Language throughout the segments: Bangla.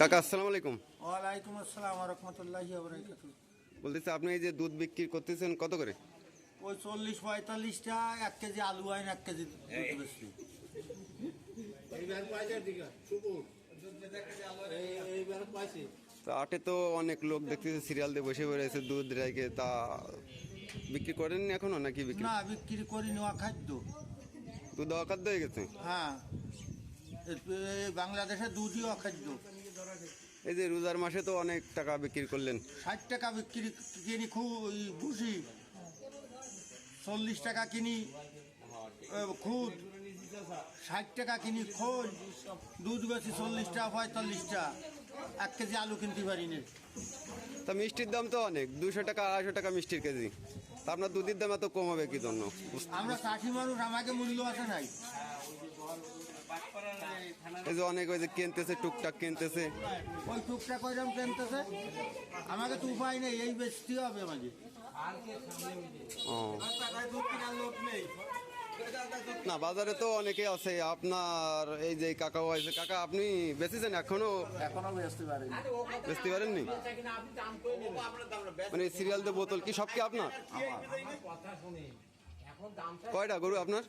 কাকা আসসালামু আলাইকুম। ওয়ালাইকুম আসসালাম রহমতুল্লাহি বলতেছে আপনি এই যে দুধ বিক্রি করতেছেন কত করে? ওই চল্লিশ পঁয়তাল্লিশটা এক কেজি আলু আইন এক কেজি দুধ তা আটে তো অনেক লোক দেখতেছে সিরিয়াল দিয়ে বসে বেড়েছে দুধ রেখে তা বিক্রি করেননি এখনও নাকি বিক্রি? না বিক্রি করি নেওয়া খাদ্য। দুধ অখাদ্য হয়ে গেছে? হ্যাঁ। বাংলাদেশে দুধই অখাদ্য। এই যে রোজার মাসে তো অনেক টাকা বিক্রি করলেন। ষাট টাকা বিক্রি কিনি খুব ভুসি চল্লিশ টাকা কিনি খুদ। ষাট টাকা কিনি খোল দুধ বেশি চল্লিশটা পঁয়তাল্লিশটা এক কেজি আলু কিনতে পারিনি। তা মিষ্টির দাম তো অনেক দুশো টাকা আড়াইশো টাকা মিষ্টির কেজি। তা আপনার দুধের দাম এত কম হবে কি জন্য আমরা চাষি মানুষ আমাকে মূল্য আছে নাই। এই যে অনেক ওই যে কিনতেছে টুকটাক কিনতেছে। ওই টুকটাক কইরাম কিনতেছে। আমাকে তো উপায় নেই এই বেচতে হবে আমাকে। ও। না বাজারে তো অনেকে আছে। আপনার এই যে কাকাও আছে কাকা আপনি বেচেছেন এখনও? এখনও বেচতে পারি বেচতে পারেননি? মানে সিরিয়াল দিয়ে বোতল কি সব কি আপনার? কয়টা গরু আপনার?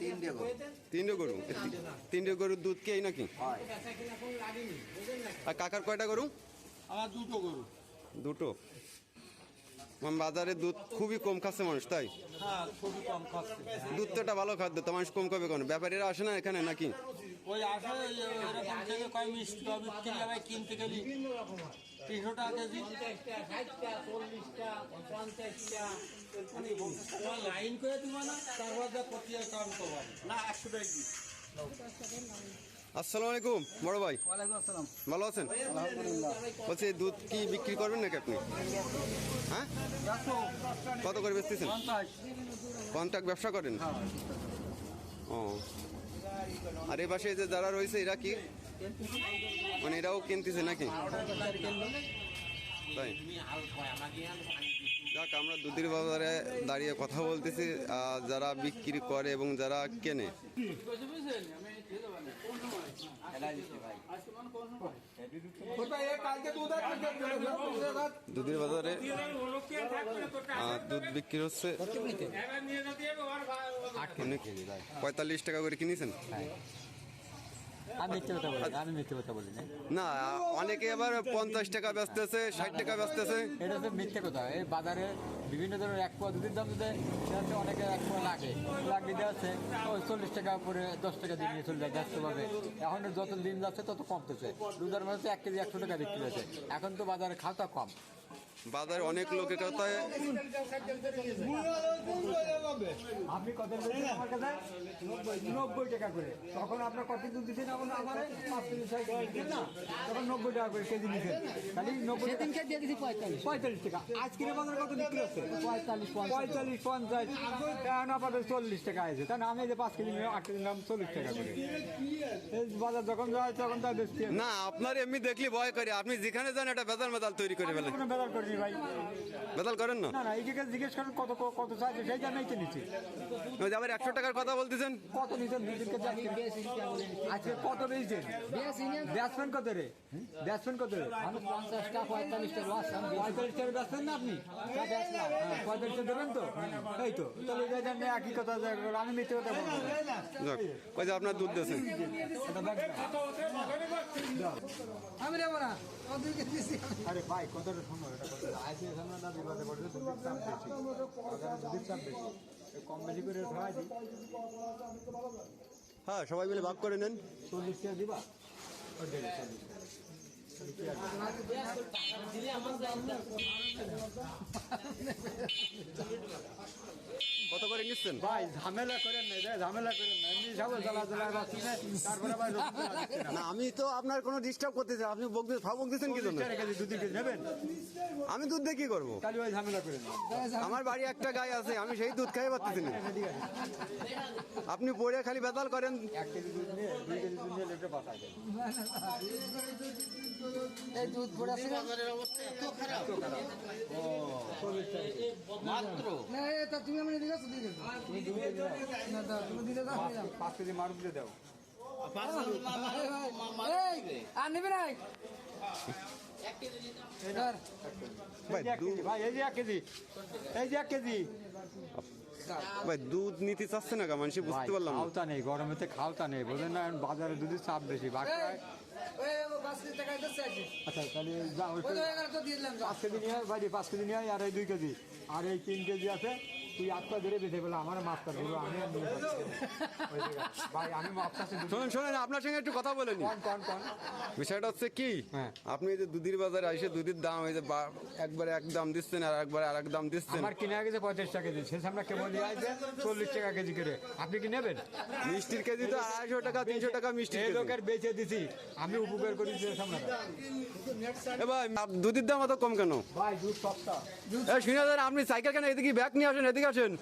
তিনটে গরু। তিনটে গরুর দুধ কি এই নাকি? আর কাকার কয়টা গরু? আমার দুটো গরু। দুটো। বাজারে দুধ খুবই কম খাচ্ছে মানুষ তাই? হ্যাঁ খুবই কম খাচ্ছে। দুধ তো একটা ভালো খাদ্য তো মানুষ কম খাবে কেন? ব্যাপারীরা আসে না এখানে নাকি? ওই আসে এরকম থেকে কয় মিষ্টি হবে বিক্রি হবে কিনতে গেলি। তিনশো টাকা কেজি। লাইন করে দিব না তারপর যা করব না একশো টাকা আসসালামু আলাইকুম বড় ভাই। ভালো আছেন? বলছি দুধ কি বিক্রি করবেন নাকি আপনি? হ্যাঁ? কত করে বেচতেছেন? পঞ্চাশ। কন্ট্রাক্ট ব্যবসা করেন? ও। আর এ পাশে যে যারা রয়েছে এরা কি? মানে এরাও কিনতেছে নাকি? তাই। যাক আমরা দুধের বাজারে দাঁড়িয়ে কথা বলতেছি যারা বিক্রি করে এবং যারা কেনে। দুধের বাজারে দুধ বিক্রি হচ্ছে। পঁয়তাল্লিশ টাকা করে কিনেছেন? আমি মিথ্যে কথা বলি আমি মিথ্যে কথা বলি না না অনেকে আবার পঞ্চাশ টাকা বেচতেছে ষাট টাকা বেচতেছে। এটা হচ্ছে মিথ্যে কথা। এই বাজারে বিভিন্ন ধরনের এক পোয়া দুধের দাম দিতে সেটা অনেকে এক পোয়া লাগে। লাগিয়ে দেওয়া আছে ওই চল্লিশ টাকা করে দশ টাকা দিয়ে নিয়ে চলে যায় ব্যস্তভাবে। এখন যত দিন যাচ্ছে তত কমতেছে। দুধের মধ্যে এক কেজি একশো টাকা বিক্রি হয়েছে। এখন তো বাজারে খাওয়া কম। বাজারে অনেক লোকের কথায় আপনি কত বলছেন আমার কাছে? নব্বই টাকা করে। তখন আপনার কত দুধ দিচ্ছেন আমার না? তখন নব্বই টাকা করে কেজি নব্বই দিয়ে পঁয়তাল্লিশ। পঁয়তাল্লিশ টাকা। আজকের বাজারে কত বিক্রি হচ্ছে? পঁয়তাল্লিশ পঞ্চাশ। পঁয়তাল্লিশ পঞ্চাশ। এখন আপাতত চল্লিশ টাকা আছে না আমি যে পাঁচ কেজি আট কেজি চল্লিশ টাকা করে। এই বাজার যখন যায় তখন বেশি না আপনার এমনি দেখলি ভয় করে। আপনি যেখানে যান একটা বেজাল মেদাল তৈরি করে ফেলেন। করিনি ভাই। বেদাল করেন না? না না এইদিকে জিজ্ঞেস করেন কত কত চাইছে সেই জন্যই তো নিচ্ছি। ওই আবার একশো টাকার কথা বলতেছেন? কত নিচ্ছেন? দুদিনকে আজকে কত নিয়েছেন? ব্যাটসম্যান কত রে? ব্যাটসম্যান কত রে? আমি পঞ্চাশটা পঁয়তাল্লিশটা লস আমি পঁয়তাল্লিশ টাকা ব্যাটসম্যান না আপনি? হ্যাঁ, দেবেন তো? এই তো তাহলে এই একই কথা আমি মিথ্যে কথা বলব। আপনার দুধ দিয়েছেন। আমি নেব না। আরে ভাই কথাটা শোনো এটা আজকে সামনে না বিবাদে পড়ছে দাম বেশি দাম বেশি কম বেশি করে খাওয়াই দিই হ্যাঁ সবাই মিলে ভাগ করে নেন। চল্লিশ টাকা দেবে? চল্লিশ টাকা। কত করে নিচ্ছেন? ভাই ঝামেলা করেন না ঝামেলা করেন না এমনি জ্বালা জ্বালা তারপরে না। আমি তো আপনার কোনো ডিস্টার্ব করতেছি না। আপনি বকতে ফাও বকতেছেন কি জন্য? চল্লিশ টাকা কেজি দুধ নেবেন? আমি দুধ দিয়ে কি করব? তাহলে ঝামেলা করেন আমার বাড়ি একটা গায়ে আছে আমি সেই দুধ খাই পারতেছি না। আপনি পড়ে খালি বেতাল করেন। এক কেজি দুধ নিয়ে দুই কেজি দুধ নিয়ে লেটে এই দুধ না তা তুমি আমি দিকে দিয়ে না দাও তুমি দিলে দাও পাঁচ কেজি মারুক দিয়ে দাও। আর নেবে নাই। ভাই এক দুধ কেজি, এই যে এক কেজি এই যে এক কেজি। ভাই দুধ নিতে চাচ্ছে না গা মানুষ বুঝতে পারলাম খাওতা নেই গরমেতে খাওতা নেই বোঝেন না বাজারে দুধের চাপ বেশি। আচ্ছা তাহলে তো তো। পাঁচ কেজি নিয়ে ভাই পাঁচ কেজি নিয়ে আর এই দুই কেজি। আর এই তিন কেজি আছে তুই আটটা ধরে বেঁধে বলে আমার দেবো আমি আর নিয়ে। ভাই আমি শোনেন শোনেন আপনার সঙ্গে একটু কথা বলে নি। কন কন কন? বিষয়টা হচ্ছে কি? হ্যাঁ। আপনি এই যে দুধের বাজারে এসে দুধের দাম এই যে একবারে এক দাম দিচ্ছেন আর একবারে আর এক দাম দিচ্ছেন। আমার কিনে গেছে পঁয়ত্রিশ টাকা কেজি শেষ আমরা কেবল দিয়ে আছে চল্লিশ টাকা কেজি করে। আপনি কি নেবেন? মিষ্টির কেজি তো আড়াইশো টাকা তিনশো টাকা মিষ্টির এই লোকের বেচে দিছি। আমি উপকার করি ভাই দুধের দাম এত কম কেন? ভাই দুধ সস্তা। শুনে আপনি সাইকেল কেন এদিকে ব্যাগ নিয়ে আসেন? এদিকে আসেন